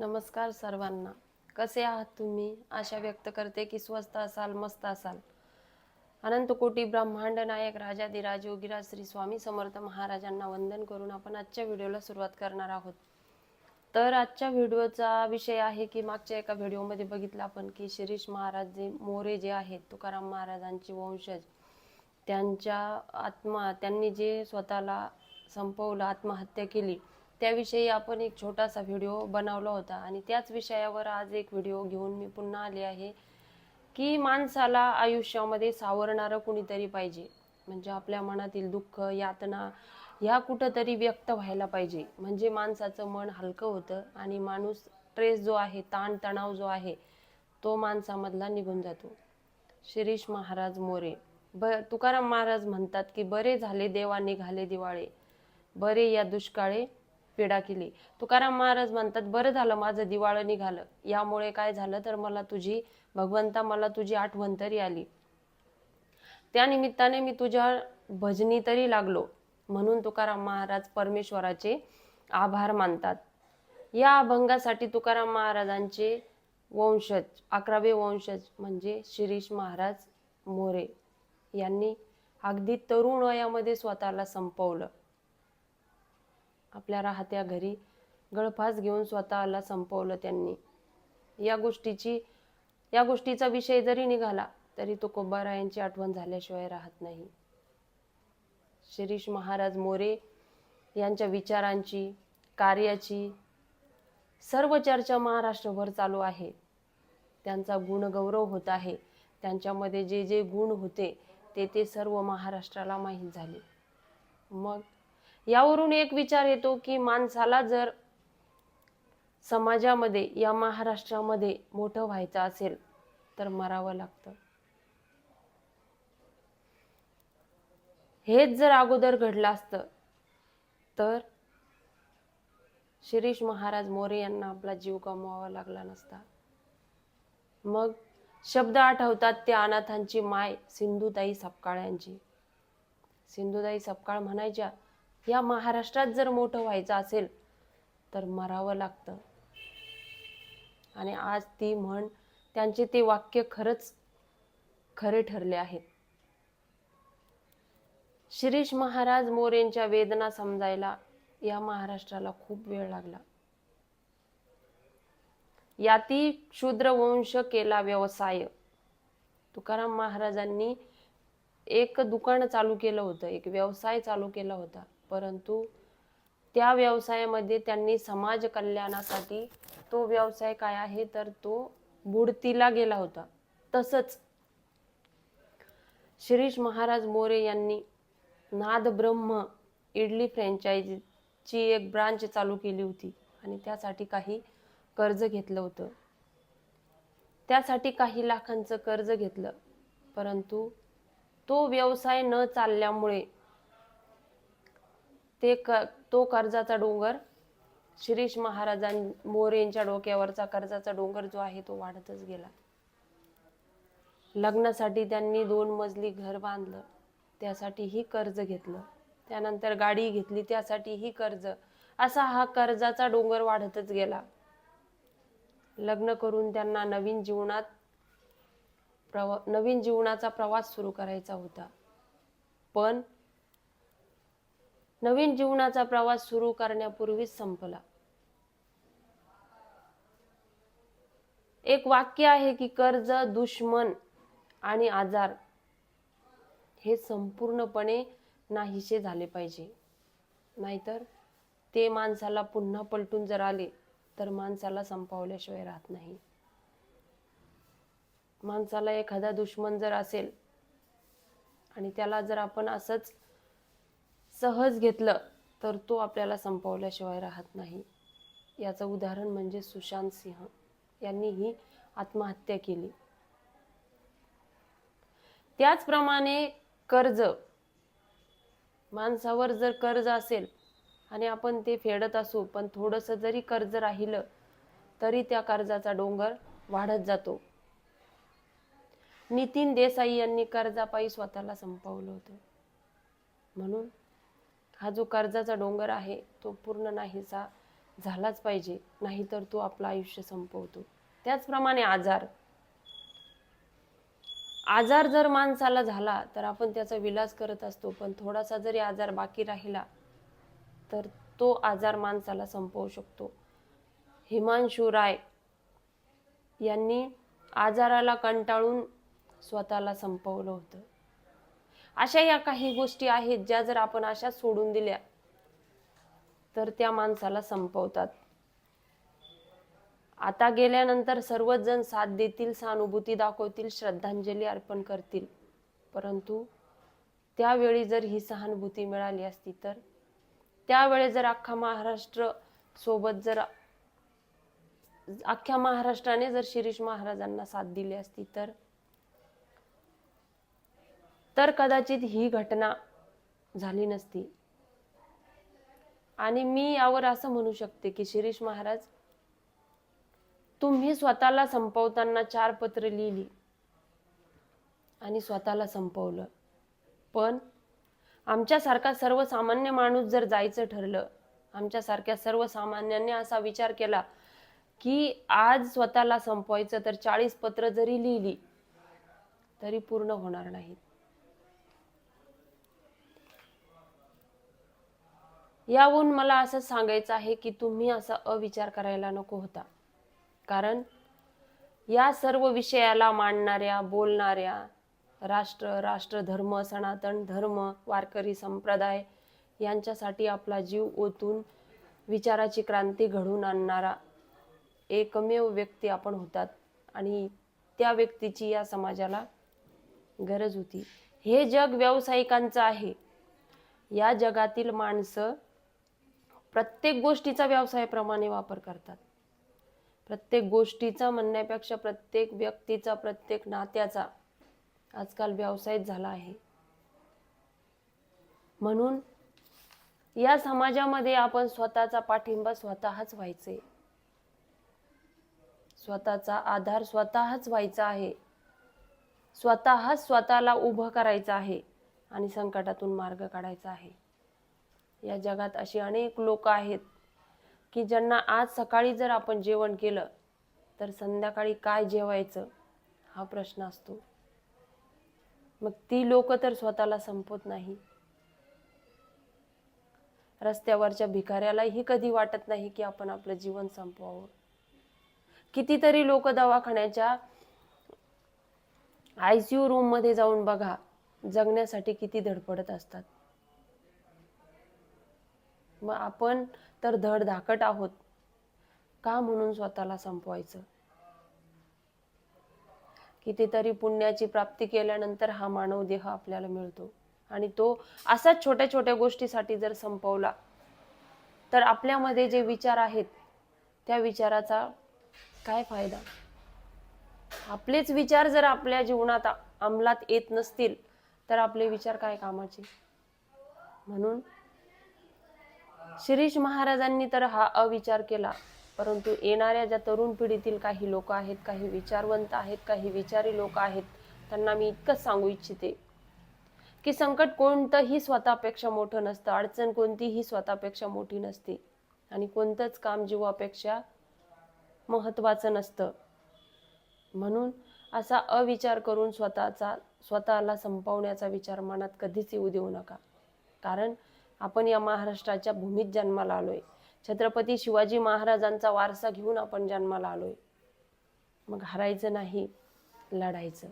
नमस्कार सर्वांना. कसे आहात तुम्ही? आशा व्यक्त करते की स्वस्त असाल मस्त असाल. अनंत कोटी ब्रह्मांड नायक राजाधिराज योगीराज श्री स्वामी समर्थ महाराजांना वंदन करून आपण आजच्या व्हिडिओला सुरुवात करणार आहोत. तर आजच्या व्हिडिओचा विषय आहे की मागच्या एका व्हिडिओमध्ये बघितलं आपण की शिरीष महाराज जे मोरे जे आहेत तुकाराम महाराजांचे वंशज त्यांच्या आत्मा त्यांनी जे स्वतःला संपवलं आत्महत्या केली त्याविषयी आपण एक छोटासा व्हिडिओ बनवला होता आणि त्याच विषयावर आज एक व्हिडिओ घेऊन मी पुन्हा आले आहे की माणसाला आयुष्यामध्ये सावरणारं कुणीतरी पाहिजे. म्हणजे आपल्या मनातील दुःख यातना ह्या कुठंतरी व्यक्त व्हायला पाहिजे. म्हणजे माणसाचं मन हलकं होतं आणि माणूस स्ट्रेस जो आहे ताणतणाव जो आहे तो माणसामधला निघून जातो. शिरीष महाराज मोरे. ब तुकाराम महाराज म्हणतात की बरे झाले देवा निघाले दिवाळे. बरे या दुष्काळे पीडा केली. तुकाराम महाराज म्हणतात बरं झालं माझं दिवाळं निघालं. यामुळे काय झालं तर मला तुझी भगवंता मला तुझी आठवण तरी आली. त्या निमित्ताने मी तुझ्या भजनी तरी लागलो. म्हणून तुकाराम महाराज परमेश्वराचे आभार मानतात. या अभंगासाठी तुकाराम महाराजांचे वंशज अकरावे वंशज म्हणजे शिरीष महाराज मोरे यांनी अगदी तरुण वयामध्ये स्वतःला संपवलं. आपल्या राहत्या घरी गळफास घेऊन स्वतःला संपवलं त्यांनी. या गोष्टीची या गोष्टीचा विषय जरी निघाला तरी तो कोबारायांची आठवण झाल्याशिवाय राहत नाही. शिरीष महाराज मोरे यांच्या विचारांची कार्याची सर्व चर्चा महाराष्ट्रभर चालू आहे. त्यांचा गुणगौरव होत आहे. त्यांच्यामध्ये जे जे गुण होते ते ते सर्व महाराष्ट्राला माहीत झाले. मग यावरून एक विचार येतो की माणसाला जर समाजामध्ये या महाराष्ट्रामध्ये मोठं व्हायचं असेल तर मरावं लागतं. हेच जर अगोदर घडलं असतं तर शिरीष महाराज मोरे यांना आपला जीव गमवावा लागला नसता. मग शब्द आठवतात त्या अनाथांची माय सिंधुताई सपकाळ्यांची सिंधुताई सपकाळ म्हणायच्या या महाराष्ट्रात जर मोठं व्हायचं असेल तर मरावं लागतं. आणि आज ती म्हण त्यांचे ते वाक्य खरंच खरे ठरले आहेत. शिरीष महाराज मोरेंच्या वेदना समजायला या महाराष्ट्राला खूप वेळ लागला. याती क्षुद्र वंश केला व्यवसाय. तुकाराम महाराजांनी एक दुकान चालू केलं होतं एक व्यवसाय चालू केला होता. परंतु त्या व्यवसायामध्ये त्यांनी समाज कल्याणासाठी तो व्यवसाय काय आहे तर तो बुडतीला गेला होता. तसंच शिरीष महाराज मोरे यांनी नाद ब्रह्म इडली फ्रँचायजीची एक ब्रांच चालू केली होती आणि त्यासाठी काही कर्ज घेतलं होतं. त्यासाठी काही लाखांचं कर्ज घेतलं परंतु तो व्यवसाय न चालल्यामुळे ते क तो कर्जाचा डोंगर शिरीष महाराजां मोरेंच्या डोक्यावरचा कर्जाचा डोंगर जो आहे तो वाढतच गेला. लग्नासाठी त्यांनी दोन मजली घर बांधलं. त्यासाठीही कर्ज घेतलं. त्यानंतर गाडी घेतली. त्यासाठीही कर्ज. असा हा कर्जाचा डोंगर वाढतच गेला. लग्न करून त्यांना नवीन जीवनात प्रवा नवीन जीवनाचा प्रवास सुरू करायचा होता. पण नवीन जीवनाचा प्रवास सुरू करण्यापूर्वीच संपला. एक वाक्य आहे की कर्ज दुश्मन आणि आजार हे संपूर्णपणे नाहीसे झाले पाहिजे. नाहीतर ते माणसाला पुन्हा पलटून जर आले तर माणसाला संपवल्याशिवाय राहत नाही. माणसाला एखादा दुश्मन जर असेल आणि त्याला जर आपण असंच सहज घेतलं तर तो आपल्याला संपवल्याशिवाय राहत नाही. याचं उदाहरण म्हणजे सुशांत सिंह यांनी ही आत्महत्या केली. त्याचप्रमाणे कर्ज. माणसावर जर कर्ज असेल आणि आपण ते फेडत असू पण थोडंसं जरी कर्ज राहिलं तरी त्या कर्जाचा डोंगर वाढत जातो. नितीन देसाई यांनी कर्जापायी स्वतःला संपवलं होतं. म्हणून हा जो कर्जाचा डोंगर आहे तो पूर्ण नाहीसा झालाच पाहिजे नाहीतर तो आपलं आयुष्य संपवतो. त्याचप्रमाणे आजार. आजार जर माणसाला झाला तर आपण त्याचा विलास करत असतो पण थोडासा जरी आजार बाकी राहिला तर तो आजार माणसाला संपवू शकतो. हिमांशू राय यांनी आजाराला कंटाळून स्वतःला संपवलं होतं. अशा या काही गोष्टी आहेत ज्या जर आपण अशा सोडून दिल्या तर त्या माणसाला संपवतात. आता गेल्यानंतर सर्वच जण साथ देतील सहानुभूती दाखवतील श्रद्धांजली अर्पण करतील. परंतु त्यावेळी जर ही सहानुभूती मिळाली असती तर त्यावेळी जर अख्खा महाराष्ट्र सोबत जर अख्ख्या महाराष्ट्राने जर शिरीष महाराजांना साथ दिली असती तर तर कदाचित ही घटना झाली नसती. आणि मी यावर असं म्हणू शकते की शिरीष महाराज तुम्ही स्वतःला संपवताना चार पत्र लिहिली आणि स्वतःला संपवलं. पण आमच्यासारखा सर्वसामान्य माणूस जर जायचं ठरलं आमच्यासारख्या सर्वसामान्यांनी असा विचार केला की आज स्वतःला संपवायचं तर चाळीस पत्र जरी लिहिली तरी पूर्ण होणार नाहीत. याहून मला असं सांगायचं आहे की तुम्ही असा अविचार करायला नको होता. कारण या सर्व विषयाला मांडणाऱ्या बोलणाऱ्या राष्ट्र राष्ट्रधर्म सनातन धर्म वारकरी संप्रदाय यांच्यासाठी आपला जीव ओतून विचाराची क्रांती घडवून आणणारा एकमेव व्यक्ती आपण होतात आणि त्या व्यक्तीची या समाजाला गरज होती. हे जग व्यावसायिकांचं आहे. या जगातील माणसं प्रत्येक गोष्टीचा व्यवसायाप्रमाणे वापर करतात. प्रत्येक गोष्टीचा म्हणण्यापेक्षा प्रत्येक व्यक्तीचा प्रत्येक नात्याचा आजकाल व्यवसायच झाला आहे. म्हणून या समाजामध्ये आपण स्वतःचा पाठिंबा स्वतःच व्हायचे. स्वतःचा आधार स्वतःच व्हायचा आहे. स्वतःच स्वतःला उभं करायचं आहे आणि संकटातून मार्ग काढायचा आहे. या जगात अशी अनेक लोक आहेत की ज्यांना आज सकाळी जर आपण जेवण केलं तर संध्याकाळी काय जेवायचं हा प्रश्न असतो. मग ती लोक तर स्वतःला संपत नाही. रस्त्यावरच्या भिकाऱ्यालाही कधी वाटत नाही की आपण आपलं जीवन संपवावं. कितीतरी लोक दवाखान्याच्या आयसीयू रूममध्ये जाऊन बघा जगण्यासाठी किती धडपडत असतात. मग आपण तर धड धाकट आहोत. का म्हणून स्वतःला संपवायचं? कितीतरी पुण्याची प्राप्ती केल्यानंतर हा मानव देह आपल्याला मिळतो. आणि तो असाच छोट्या छोट्या गोष्टीसाठी जर संपवला तर आपल्यामध्ये जे विचार आहेत त्या विचाराचा काय फायदा? आपलेच विचार जर आपल्या जीवनात अंमलात येत नसतील तर आपले विचार काय कामाचे? म्हणून शिरीष महाराजांनी तर हा अविचार केला परंतु येणाऱ्या ज्या तरुण पिढीतील काही लोक आहेत काही विचारवंत आहेत काही विचारी लोक आहेत त्यांना मी इतकंच सांगू इच्छिते की संकट कोणतंही स्वतःपेक्षा मोठं नसतं अडचण कोणतीही स्वतःपेक्षा मोठी नसते आणि कोणतंच काम जीवापेक्षा महत्वाचं नसतं. म्हणून असा अविचार करून स्वतःचा स्वतःला संपवण्याचा विचार मनात कधीच येऊ देऊ नका. कारण आपण या महाराष्ट्राच्या भूमीत जन्माला आलोय. छत्रपती शिवाजी महाराजांचा वारसा घेऊन आपण जन्माला आलोय. मग हरायचं नाही लढायचं.